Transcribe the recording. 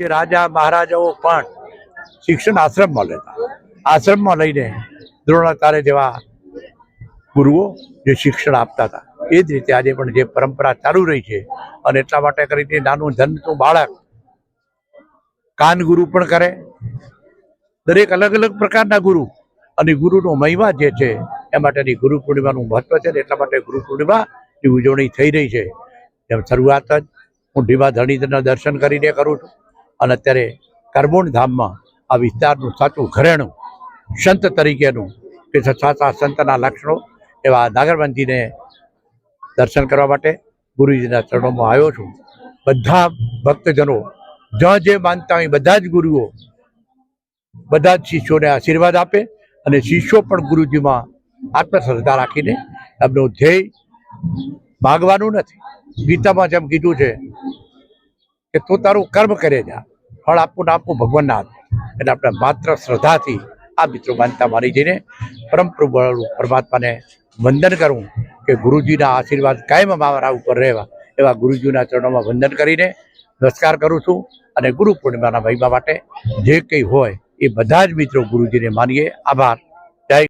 જે રાજા મહારાજાઓ પણ શિક્ષણ આશ્રમમાં લેતા. આશ્રમમાં લઈને દ્રોણાચાર્ય જેવા ગુરુઓ જે શિક્ષણ આપતા હતા. એ જ રીતે આજે પણ જે પરંપરા ચાલુ રહી છે અને એટલા માટે કરીને નાનું જન્મતું બાળક કાન ગુરુ પણ કરે. દરેક અલગ અલગ પ્રકારના ગુરુ અને ગુરુનો મહિમા જે છે એ માટેની ગુરુ પૂર્ણિમાનું મહત્વ છે એટલા માટે ગુરુ પૂર્ણિમાની ઉજવણી થઈ રહી છે. એમ શરૂઆત જ હું ઢીમા ધણીના દર્શન કરીને કરું છું. અને અત્યારે કરમોણ ધામમાં આ વિસ્તારનું સાચું ઘરેણું સંત તરીકેનું કે સાચા સંતના લક્ષણો એવા નાગરવંતીને દર્શન કરવા માટે ગુરુજીના ચરણોમાં આવ્યો છું. બધા ભક્તજનો જ્યાં જે માનતા હોય બધા જ ગુરુઓ બધા જ શિષ્યોને આશીર્વાદ આપે અને શિષ્યો પણ ગુરુજીમાં આત્મશ્રદ્ધા રાખીને એમનું ધ્યેય માગવાનું નથી. ગીતામાં જેમ કીધું છે કે તું તારું કર્મ કરે જા. ફળ આપવું ને આપવું ભગવાનના હાથે. એટલે આપણે માત્ર શ્રદ્ધાથી આ મિત્રો માનતા માની જઈને પરમ પ્રભુ પરમાત્માને વંદન કરવું કે ગુરુજીના આશીર્વાદ કાયમ મારા ઉપર રહેવા એવા ગુરુજીના ચરણોમાં વંદન કરીને નમસ્કાર કરું છું અને ગુરુ પૂર્ણિમાના મહિમા માટે જે કંઈ હોય એ બધા જ મિત્રો ગુરુજીને માનીએ. આભાર.